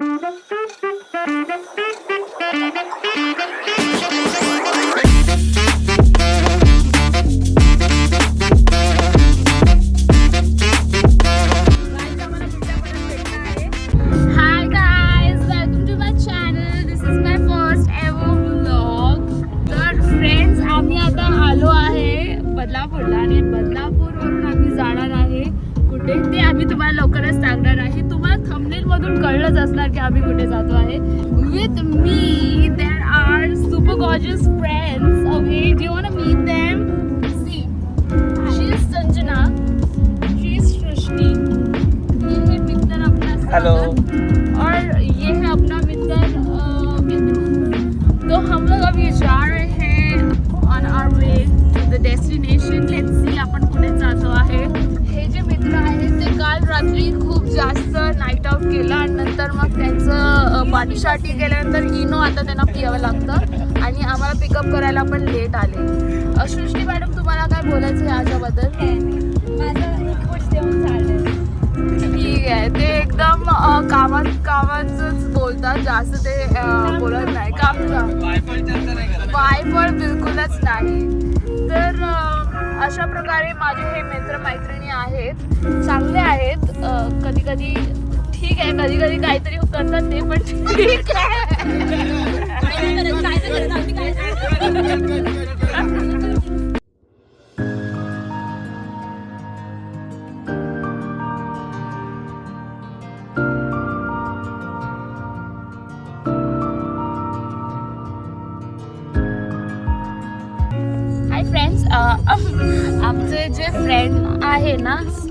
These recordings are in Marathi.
Mm-hmm. और ये है अपना मित्र मित्र। तो हम लोग अभी जा रहे हैं on our way to the destination let's see आपण कुठे जातो आहे. हे जे मित्र आहेत ते काल रात्री खूप जास्त नाईट आउट केला. आणि नंतर मग त्यांचं पार्टी शार्टी केल्यानंतर इनो आता त्यांना पियावं लागतं. आणि आम्हाला पिकअप करायला पण लेट आले. सृष्टी मॅडम तुम्हाला काय बोलायचं आहे याच्याबद्दल? माझं एक ठीक आहे. ते एकदम कामात कामाचंच बोलतात. जास्त ते बोलत नाही. काम वाय पण बिलकुलच नाही. तर अशा प्रकारे माझे हे मित्र मैत्रिणी आहेत. चांगले आहेत. कधी कधी ठीक आहे. कधी कधी काहीतरी करतात ते पण ठीक आहे.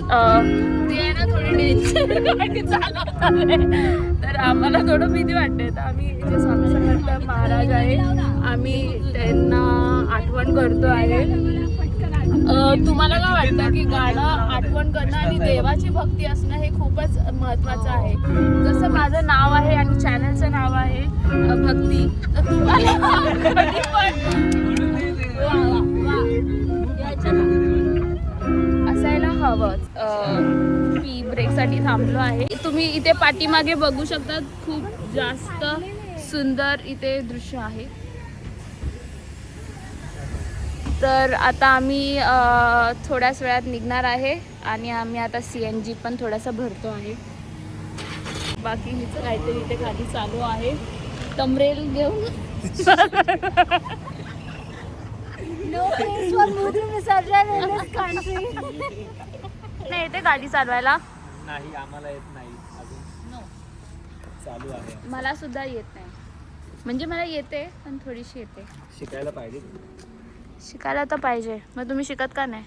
ते आहे ना थोडी डेंजर चालवतात आहे. तर आम्हाला थोडं भीती वाटते. तर आम्ही जे स्वामी समर्थ महाराज आहे आम्ही त्यांना आठवण करतो आहे. तुम्हाला काय वाटतं की गाणं आठवण करणं आणि देवाची भक्ती असणं हे खूपच महत्वाचं आहे? जसं माझं नाव आहे आणि चॅनलचं नाव आहे भक्ती. तर तुम्हाला असायला हवंच. पी ब्रेकसाठी थांबलो आहे. तुम्ही इथे पाठीमागे बघू शकता खूप जास्त सुंदर इथे दृश्य आहे. तर आता आम्ही थोड्याच वेळात निघणार आहे आणि आम्ही आता सी एन जी पण थोडासा भरतो आहे. बाकी हिचं काहीतरी इथे खाली चालू आहे. तमरेल घेऊन. नो प्लेस फॉर मूत्र विसर्जन in this country. नाही येते गाडी चालवायला? नाही आम्हाला येत नाही. अजून चालू आहे. मला सुद्धा येत नाही. म्हणजे मला येते पण थोडीशी येते. शिकायला पाहिजे. शिकायला तर पाहिजे. मग तुम्ही शिकत का नाही?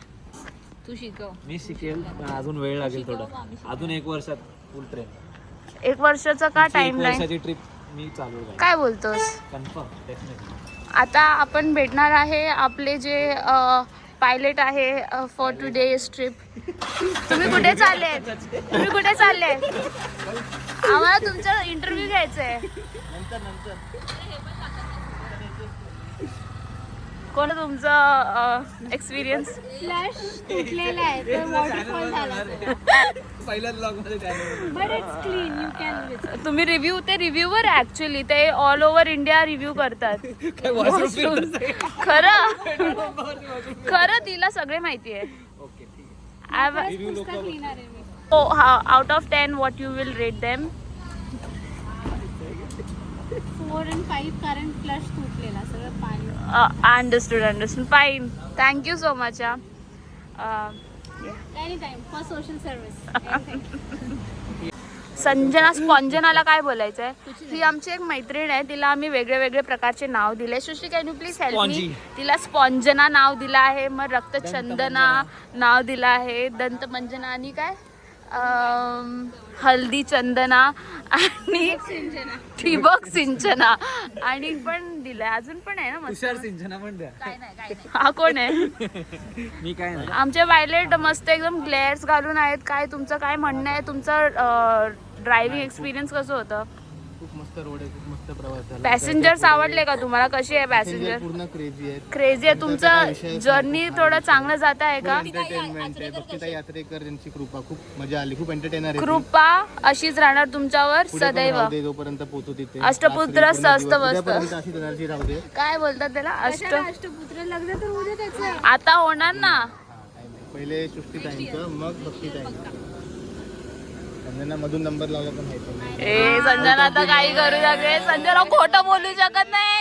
तू शिकव. मी शिकेल पण अजून वेळ लागेल थोडं. अजून एक वर्षात फुल ट्रेन एक वर्षाचा का एक टाइम नाही? वर्षाची ट्रिप मी चालू राहील. काय बोलतोस? कन्फर्म डेफिनेटली आता आपण भेटणार आहे आपले जे पायलट आहे फॉर टुडे ट्रिप तुम्ही कुठे चालले? तुम्ही कुठे चालले? आम्हाला तुमचा इंटरव्ह्यू घ्यायचा आहे नंतर नंतर कोण तुमचं एक्सपिरियन्स फ्लॅश तुटलेला आहे तर वॉटरफॉल झाला. पहिल्याच ब्लॉगमध्ये काय नाही. But it's clean you can तुम्ही रिव्ह्यू ते रिव्ह्यूवर ऍक्च्युली ते ऑल ओव्हर इंडिया रिव्ह्यू करतात. washroom? खरं? खरं तिला सगळे माहिती आहे. ओके ठीक आहे. Review लोकं बघतात. क्लीनर आहे मी. Out of ten what you will rate them and five कारण फ्लॅश तुटलेला सगळं पाणी. Understood understood fine thank you so much any time for social service Sanjana स्पॉन्जनाला काय बोलायचं आहे ही आमची एक मैत्रीण आहे तिला आम्ही वेगळे वेगळे प्रकारचे नाव दिले. Srishti can you please help me. तिला स्पॉन्जना नाव दिलं आहे मग रक्तचंदना नाव दिलं आहे दंतमंजना आणि काय? हल्दी चंदना आणि ठिबक सिंचना. आणि पण दिलंय. अजून पण आहे ना मस्त? तुषार सिंचना पण द्या. हा कोण आहे? मी काय नाही. आमचे वायलेट मस्त एकदम ग्लेअर्स घालून आहेत. काय तुमचं काय म्हणणं आहे? तुमचं ड्रायव्हिंग एक्सपिरियन्स कसं होतं? खूप मस्त रोड आहे. मस्त प्रवास झाला. पॅसेंजर्स आवडले का तुम्हाला? कशी आहे पॅसेंजर पूर्ण क्रेझी आहेत. क्रेझी आहे. तुमचं जर्नी थोडं चांगलं जात आहे का? एंटरटेनमेंट आहे. यात्रेकर यांची कृपा. खूप मजा आली. खूप एंटरटेनर आहे. कृपा अशीच राहणार तुमच्यावर सदैव. दे. जोपर्यंत पोहोचू तिथे. अष्टपुत्र. उद्यापर्यंत अशीच एनर्जी राहू दे. काय बोलतात त्याला? अष्ट अष्टपुत्र? लग्न तर उद्या त्याचं. आता होणार ना. पहिले सृष्टीताईंचं मग भक्तिताईंचं. त्यांना मधून नंबर लावला पण माहिती ए संजना आता काही करू शकते संजना खोटं बोलू शकत नाही.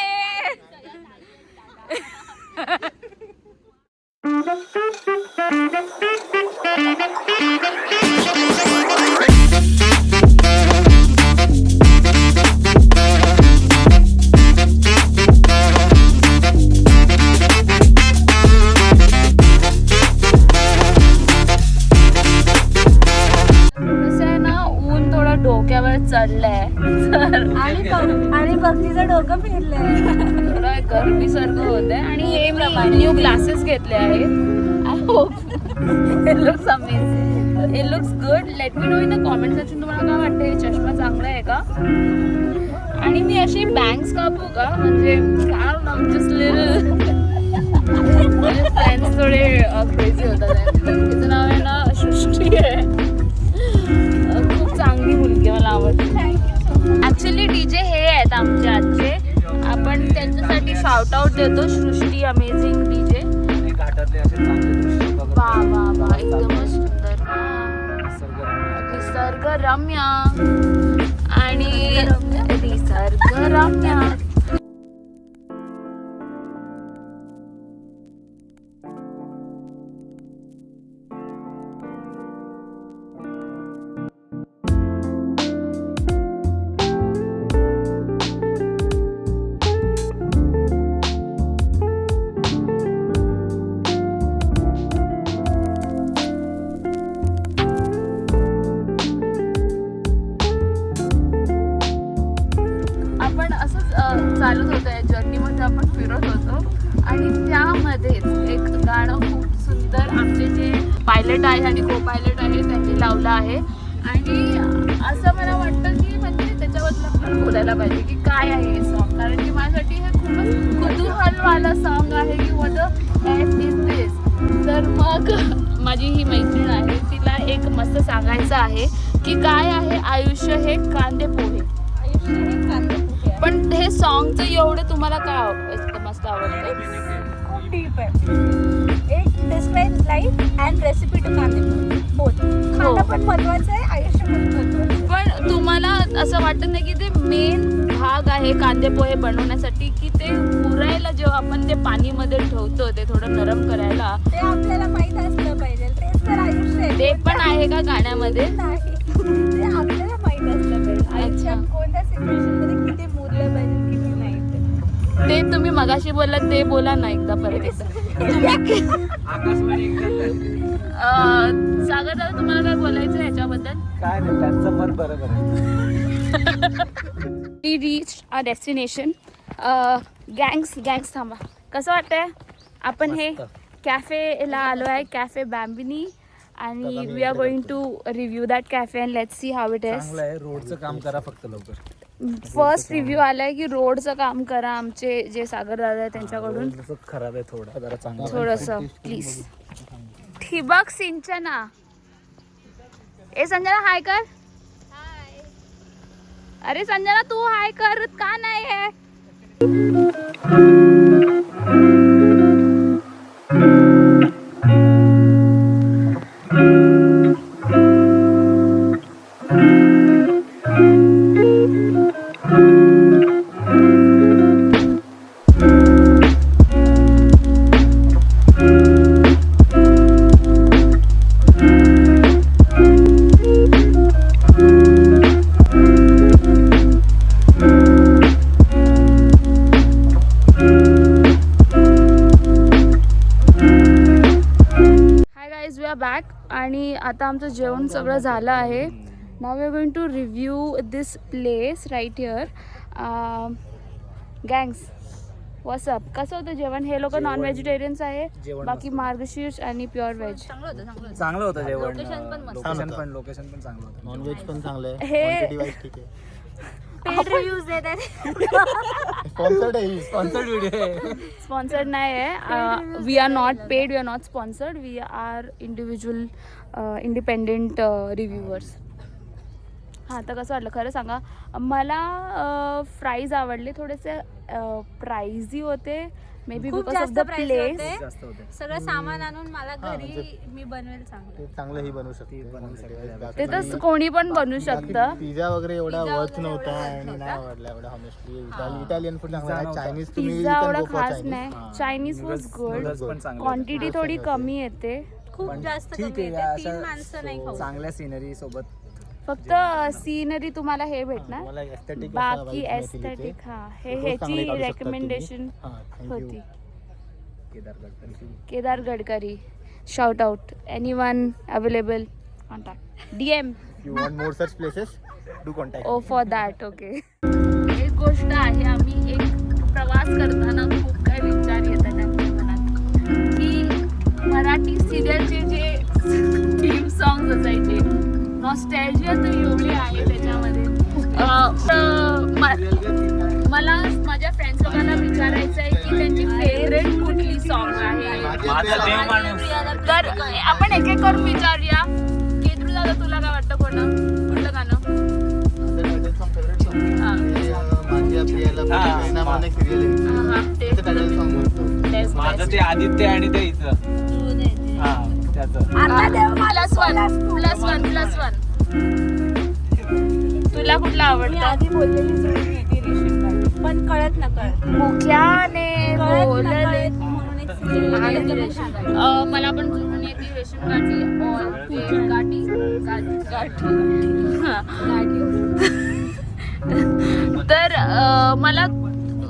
तर आणि आणि भक्तीचं डोकं फिरलंय. गरमी सारखं होत आहे आणि हे मी न्यू ग्लासेस घेतले आहेत. I hope it looks amazing it looks good let me know in the comment section तुम्हाला काय वाटतं हे चष्मा चांगला आहे का? आणि मी अशी बँक्स कापू का? म्हणजे काय जस्ट लिटल फ्रेंड्स थोडे क्रेझी होतात. तिचं नाव आहे ना सृष्टी आहे. ऍक्च्युली डीजे हे आहेत आमचे आजचे. आपण त्यांच्यासाठी शाउट आउट देतो सृष्टी अमेझिंग डीजे वा वा वा एकदमच सुंदर. निसर्गरम्य. आणि निसर्गरम्य. आहे आयुष्य हे कांदे पोहे. हे. पण हे सॉन्गचं एवढं तुम्हाला काय आव- मस्त आवडतं? खूप डीप आहे. It describes life and recipe to kande pohe both खाणं पण महत्वाचं आहे आयुष्य पण महत्वाचं आहे. पण तुम्हाला असं वाटत नाही की ते मेन भाग आहे कांदे पोहे बनवण्यासाठी की ते पुरायला जेव्हा आपण ते पाणीमध्ये ठेवतो ते थोडं नरम करायला. ते आपल्याला माहीत असलं पाहिजे. तेच तर आयुष्य आहे. ते पण आहे का गाण्यामध्ये? नाही. ते आपल्याला माहीत असलं पाहिजे आयुष्यात अच्छा. कोणत्या सिच्युएशनमध्ये किती मुरलं पाहिजे किती नाही ते. ते तुम्ही मगाशी बोललात ते बोला ना एकदा परत एकदा. आकाशवाणी अं, सागर दादा तुम्हाला काय बोलायचं याच्याबद्दल? काय नाही त्यांचं मत बरोबर आहे we reach our destination gangs gangs थांबा. कसं वाटतंय? आपण हे मस्त. कॅफेला आलो आहे कॅफे बॅम्बिनी आणि we are going to review that cafe and let's see how it is चांगलं आहे रोडचं काम करा फक्त लवकर. फर्स्ट रिव्ह्यू आलाय की रोडचं काम करा आमचे जे सागर दादा आहे त्यांच्याकडून. रोड खराब आहे थोडं जरा चांगलं थोडस प्लीज ठिबक सिंचना. ए संजना हाय कर. अरे संजना तू हाय कर का नाही आहे बॅक आणि आता आमचं जेवण सगळं झालं आहे. नाव we are going to review this place right here gangs wassup कसं होतं जेवण? हे लोक नॉन व्हेजिटेरियन्स आहे. जेवण बाकी मार्गशीर्ष आणि प्युअर व्हेज चांगलं होतं जेवण. लोकेशन पण लोकेशन पण चांगलं होतं. नॉनव्हेज पण चांगलं आहे. हे- क्वांटिटी वाईज ठीक आहे. पेड रिव्ह्यूज देत आहेत. स्पॉन्सर्ड आहे. स्पॉन्सर्ड व्हिडिओ आहे. स्पॉन्सर्ड नाही आहे. We are not paid we are not sponsored we are individual independent reviewers हां तर कसं वाटलं? खरं सांगा मला फ्राईज आवडले थोडेसे प्राईझी होते मे बी खूप बिकॉज ऑफ द प्लेस होते. जास्त होते. सगळं सामान आणून मला हा, घरी म्हणजे- मी बनवेल चांगलं. ते चांगलं ही बनवू शकते. बनवू शकते. ते तर कोणी पण बनवू शकतं. पिझ्झा वगैरे एवढा वर्थ नव्हता आणि नाही. आवडला एवढा हॉनेस्टली इटालियन फूड चांगला. चायनीज तुम्ही पिझ्झा एवढा खास. नाही. हा. चायनीज वॉज गुड noodles पण चांगले क्वांटिटी थोडी कमी येते. खूप जास्त ठीक कमी आहे, येते. तीन माणसं नाही खाऊ चांगल्या सिनरी सोबत फक्त सीनरी तुम्हाला हे भेटणार. बाकी. एस्थेटिक हा हे ह्याची. रेकमेंडेशन. होती. Kedar Gadkari. Shout out anyone available contact D M If you want more such places, do contact. ओ फॉर दॅट ओके एक गोष्ट आहे आम्ही एक प्रवास करताना खूप काही विचार येतात आमच्या मनात. की मराठी सिरियलचे जे थीम सॉंग असायचे नॉस्टॅल्जिया तर एवढी आहे त्याच्यामध्ये. मला माझ्या फ्रेंड्स लोकांना विचारायचं आहे की त्यांची फेवरेट कुठली सॉंग आहे? माझा देव माणूस. तर आपण एक एक करून विचारूया. केतरू दादा तुला काय वाटतं कोणं? कुठलं गाणं? माझं. ते, आदित्य आणि ते इथं. आता देव plus one plus one plus one तुला कुठला मी आवडतं आधी बोललेली. पण कळत ना कळत मुख्याने कळत ना बोलले कळत म्हणून एक serial आणि आहे. रेशीम अं, मला पण जुळून येते रेशीम गाठी ऑल ते गाठी हा. तर अं, मला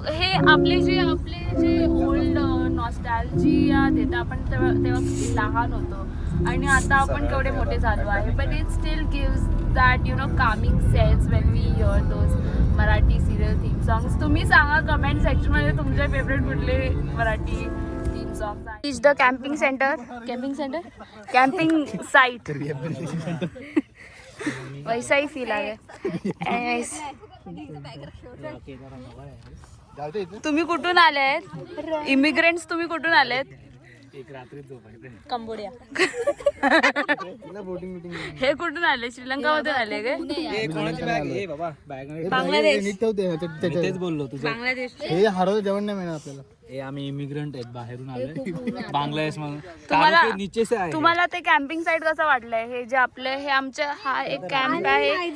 हे आपले जे आपले जे ओल्ड नॉस्टॅल्जिया देतं आपण तेव्हा तेव्हा किती लहान होतो आणि आता आपण केवढे मोठे झालो आहे. But it still gives that you know calming sense when we hear those Marathi serial theme songs तुम्ही सांगा कमेंट सेक्शनमध्ये तुमचे फेवरेट कुठले Marathi theme songs is the camping centre camping centre camping site वैसा ही फील आ गया Anyways, जाऊ दे इथं. तुम्ही कुठून आले आहेत इमिग्रेंट्स तुम्ही कुठून आलेत? एक रात्री झोपायचं कंबोडिया. हे कुठून आले? आले कोणाची बॅग बाबा बॅग हे बांगलादेश. तेच बोललो तुझं. बांगलादेश हे हरवलं जेवण नाही मिळणार आपल्याला. ए आम्ही इमिग्रंट आहेत बाहेरून आलोय. बांगलादेश म्हणून तुम्हाला- तारुके नीचे से आहे. तुम्हाला ते कॅम्पिंग साईट कसं वाटलंय? हे जे आपले हे आमचे हा एक कॅम्प आहे. आणि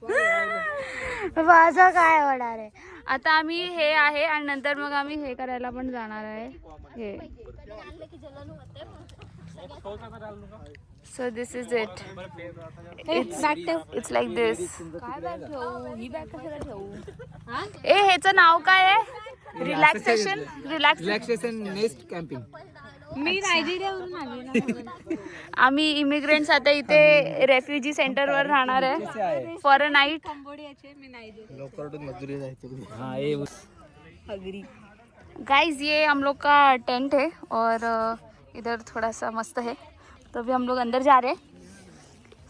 माझा काय होणार आहे? आता आम्ही हे आहे आणि नंतर मग आम्ही हे करायला पण जाणार आहे. हे. So this is it it's it's like this ही ए ह्याचं नाव काय आहे? Relaxation relax relaxation nest camping मी नायजेरियावरून आली ना आम्ही इमिग्रेंट्स आता इथे रेफ्युजी सेंटरवर राहणार आहे. फॉर अ नाईट कंबोडियाचे मी नायजेरिया हाँ गाइस ये हम लोग का टेंट है और इधर थोड़ा सा मस्त है। तो अभी हम लोग अंदर जा रहे हैं।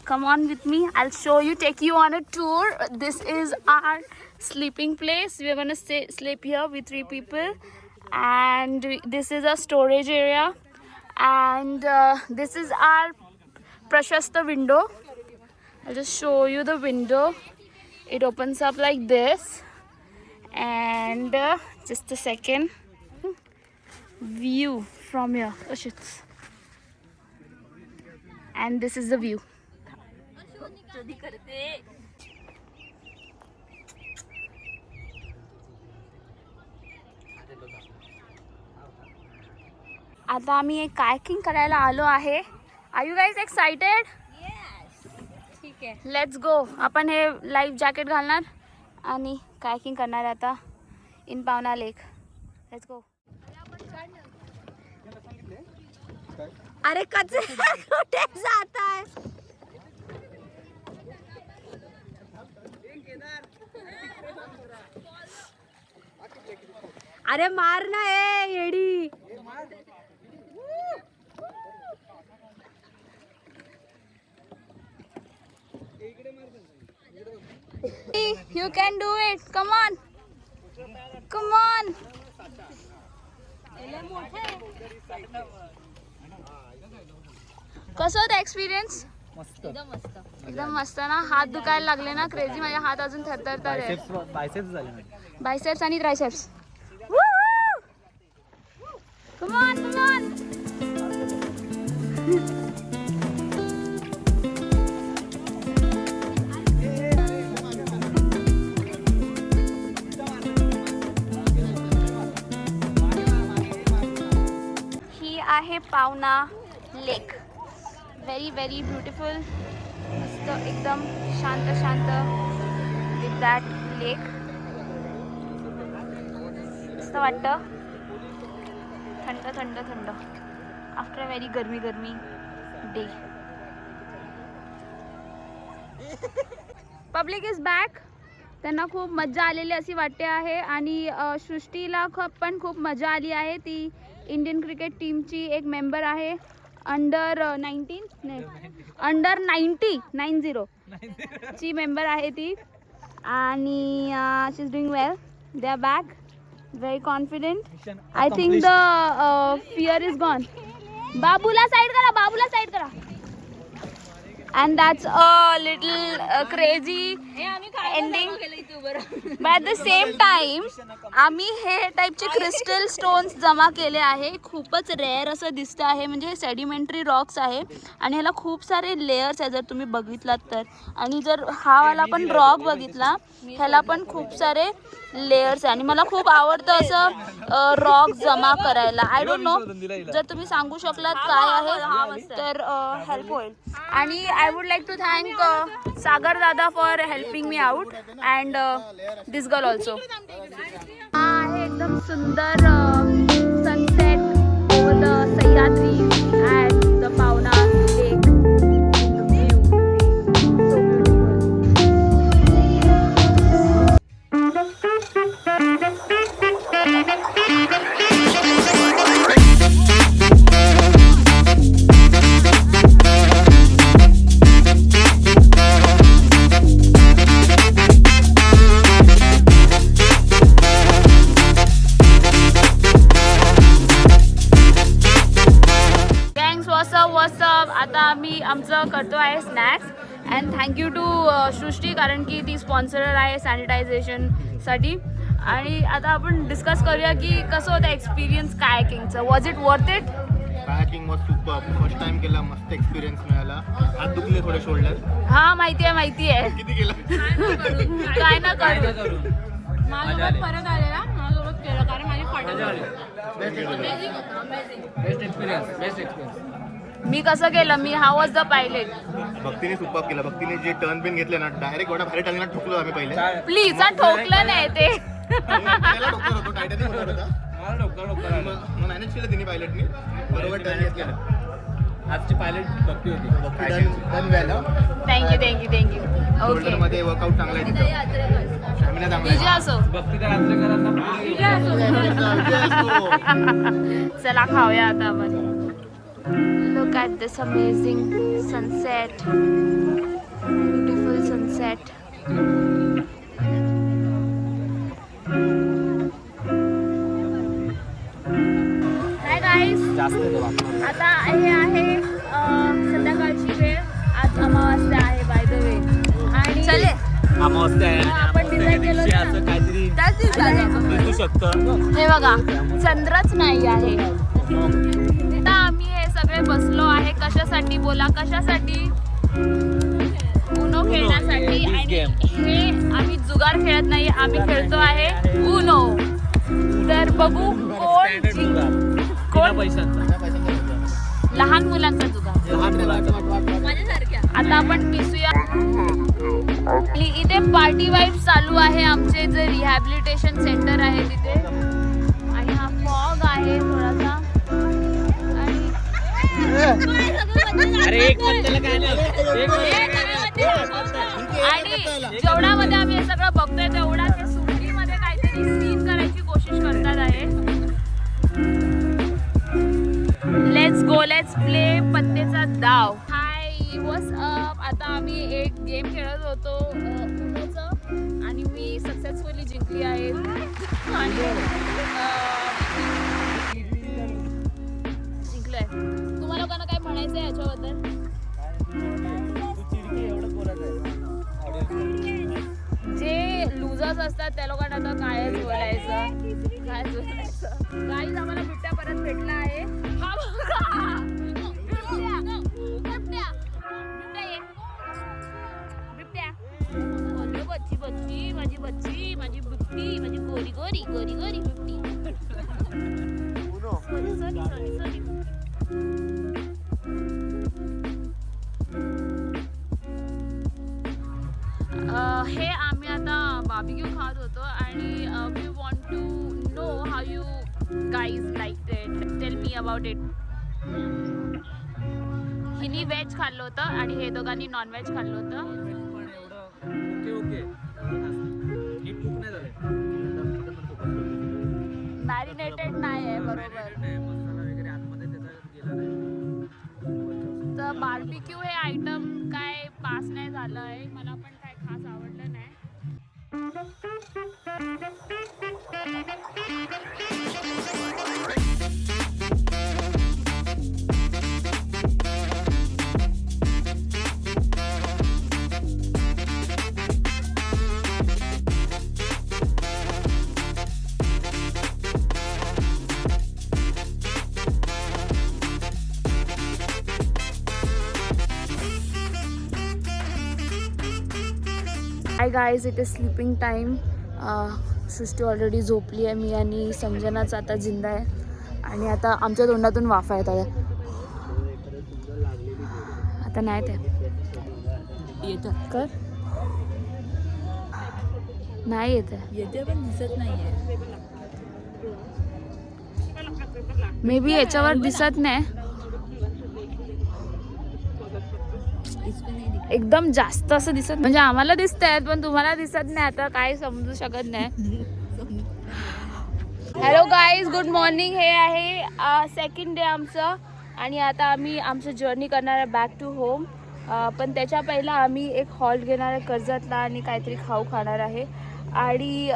Come on with me I show you take you on a tour this is our sleeping place. We're gonna stay sleep here with three people. And this is a storage area. And uh, this is our prashasta window. I'll just show you the window. It opens up like this. And uh, just a second. View from here. Oh shit. And this is the view आता आम्ही एक कायकिंग करायला आलो आहे. आर यू गाईज एक्साइटेड ठीक आहे. लेट्स गो आपण हे लाईफ जॅकेट घालणार आणि कायकिंग करणार आता इन पावना लेक लेट्स गो अरे कचे कुठे जात आहे अरे मार ना ए येडी. You can do it come on come on कसं होतं एक्सपिरियन्स मस्त. एकदम मस्त. ना? हात दुखायला लागले ना? क्रेझी माझे हात अजून थरथरतात आहे बायसेप्स आणि triceps come on come on आहे Pawna lake. Very very beautiful मस्त एकदम शांत शांत विथ दॅट लेक मस्त वाटतं. थंड थंड थंड. आफ्टर व्हेरी गरमी गरमी डे पब्लिक इज बॅक त्यांना खूप मजा आलेली अशी वाटते आहे आणि सृष्टीला खूप पण खूप मजा आली आहे. ती इंडियन क्रिकेट टीमची एक मेंबर आहे अंडर नाईन्टीन? नाही. Under ninety nine zero. ची मेंबर आहे ती. आणि she is doing well they are back very confident I think the fear is gone बाबूला side करा बाबूला साईड करा. And that's a little crazy ending but at the same time आम्ही हे टाईपचे क्रिस्टल स्टोन्स जमा केले आहे. खूपच रेअर असं दिसतं आहे. म्हणजे हे सेडिमेंटरी रॉक्स आहे. आणि ह्याला खूप सारे लेयर्स आहे जर तुम्ही बघितलात तर. आणि जर हा वाला पण रॉक बघितला ह्याला पण खूप सारे लेयर्स आहे. आणि मला खूप आवडतं असं रॉक जमा करायला. आय डोंट नो जर तुम्ही सांगू शकलात काय आहे तर हेल्प होईल. आणि I would like to thank Sagar dada for helping me out and this girl also हा आहे एकदम सुंदर sunset the Sahyadri and the Pawna lake ती स्पॉन्सरर आहे सॅनिटायझेशनसाठी आणि आता आपण डिस्कस करूया की कसं होतं experience कायकिंगचं was it worth it kayaking was super first time केला मस्त एक्सपिरियन्स मिळाला. हात दुखले थोडे शोल्डर हा माहिती आहे माहिती आहे. किती केलं? काय ना करू. माझ्यासोबत परत आलेला. माझ्यासोबत केलं कारण माझी बेस्ट एक्सपिरियन्स बेस्ट एक्सपिरियन्स मी कसं केलं? मी हा वॉज द पायलट भक्तीने सुपर केला. भक्तीने जे टर्न बिन घेतले ना डायरेक्ट एवढा भारी टाकला ठोकलो आम्ही पहिले. प्लीज हा ठोकलं नाही ते. त्याला होतो. टायटॅनिक होता. मला मग मॅनेज केलं तिने पायलटनी बरोबर टर्न घेतलेला आजची पायलट भक्ती होती. डन झालं थँक्यू थँक्यू ओके वर्कआउट चांगला आहे तिथं. स्टॅमिना चांगला विजय असो. भक्ती त्या आचरेकरांना आहे चला खाऊया आता आपण. Look at this amazing sunset beautiful sunset hi guys. आता हे आहे संध्याकाळची वेळ. आज अमावास्या आहे बाय द वे आणि चले. आपण decide केलं. असं काहीतरी शकतं. हे बघा चंद्रच नाही आहे. सगळे बसलो आहे. कशासाठी बोला? कशासाठी? उनो खेळण्यासाठी. आणि. हे आम्ही जुगार खेळत नाही आम्ही खेळतो आहे उनो. तर बघू कोण कोण लहान मुलांचा जुगार. आता आपण पिसूया इथे पार्टी वाईफ चालू आहे आमचे. जे रिहॅबिलिटेशन सेंटर आहे तिथे. आणि हा फॉग आहे थोडासा. अरे एक आणि जेवणामध्ये आम्ही हे सगळं बघतोय तेवढा ते सुट्टीमध्ये काहीतरी सीन करायची कोशिश करतात आहे. लेट्स गो लेट्स प्ले पत्तेचा दाव हाय वॉस अप आता आम्ही एक गेम खेळत होतो आणि मी सक्सेसफुली जिंकली आहे. आणि लोकांना काय म्हणायचं आहे याच्याबद्दल? जे लुजर्स असतात त्या लोकांना आता कायच बोलायचं. काय बोलायचं. गाईज आम्हाला बिट्ट्या परत भेटला आहे. हा बिबट्या. बिबट्या. बच्ची माझी बच्ची माझी बिबटी माझी गोरी गोरी गोरी गोरी खाल्लं होतं आणि हे दोघांनी नॉन व्हेज खाल्लं होतं. मॅरिनेटेड नाही आहे बरोबर. तर बार्बिक्यू हे आयटम काय पास नाही झालं आहे मला पण guys it is sleeping time Srushti already झोपली आहे मी आणि संजनाच आता जिंदा आहे. आणि आता आमच्या तोंडातून वाफा येत आहे आता नाही ते येतं कर नाही येत आहे. येते पण दिसत नाहीये. मे बी याच्यावर दिसत नाही. एकदम जास्त असं दिसत म्हणजे आम्हाला दिसत आहेत पण तुम्हाला दिसत नाही. आता काय समजू शकत नाही. हॅलो गाईज गुड मॉर्निंग हे आहे सेकंड डे आमचं. आणि आता आम्ही आमचं जर्नी करणार आहे बॅक टू होम पण त्याच्या पहिला आम्ही एक हॉल्ट घेणार आहे कर्जतला आणि काहीतरी खाऊ खाणार आहे. आणि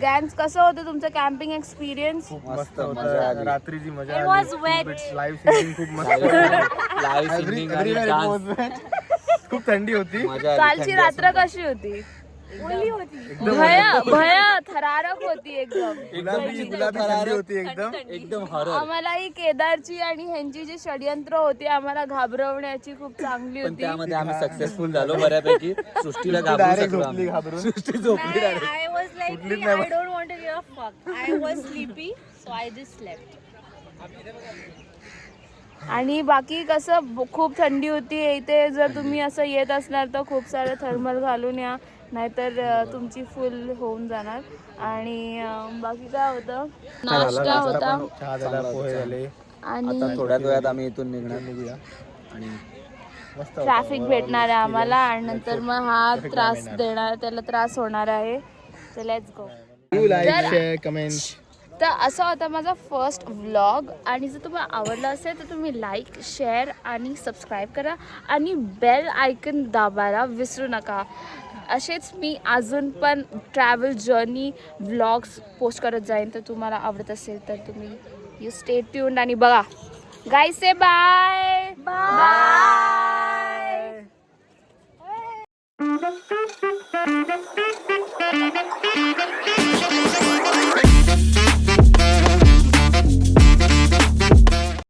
गॅन्स कसं होतं तुमचं कॅम्पिंग एक्सपिरियन्स खूप मस्त होतं. रात्रीची मजा खूप मस्त. खूप थंडी होती. कालची रात्र. कशी होती? ओली होती. एकदम भय भय थरारक होती एकदम. गुलाबी गुलाबी थंडी होती एकदम. एकदम हॉरर आम्हाला ही केदारची आणि ह्यांची जी षडयंत्र होती आम्हाला घाबरवण्याची खूप चांगली पण होती. त्यामध्ये आम्ही सक्सेसफुल झालो बऱ्यापैकी. सृष्टीला घाबरू डायरेक्ट शकलो झोपली आम्ही. घाबरून. सृष्टी झोपली direct. I was like, उठलीच I नाही. don't want to give a fuck. I was sleepy, so I just slept. आणि बाकी कसं खूप थंडी होती इथे जर तुम्ही असं येत असणार तर खूप सारं थर्मल घालून या नाहीतर तुमची फुल होऊन जाणार. आणि बाकी काय होतं? नाश्ता होता. आणि आता थोड्याच वेळात आम्ही इथून निघणार. निघूया. आणि. ट्रॅफिक भेटणार आहे आम्हाला आणि. नंतर मग हा त्रास देणार त्याला त्रास होणार आहे. तर लेट्स गो जर- share, comment. तर असा होता माझा फर्स्ट व्लॉग आणि जर तुम्हाला आवडला असेल तर तुम्ही लाईक शेअर आणि सबस्क्राईब करा. आणि बेल आयकन दाबायला विसरू नका. असेच मी अजून पण ट्रॅव्हल जर्नी व्लॉग्स पोस्ट करत जाईन. तर तुम्हाला आवडत असेल तर तुम्ही यू स्टे ट्यून्ड आणि बघा. गाय से बाय बाय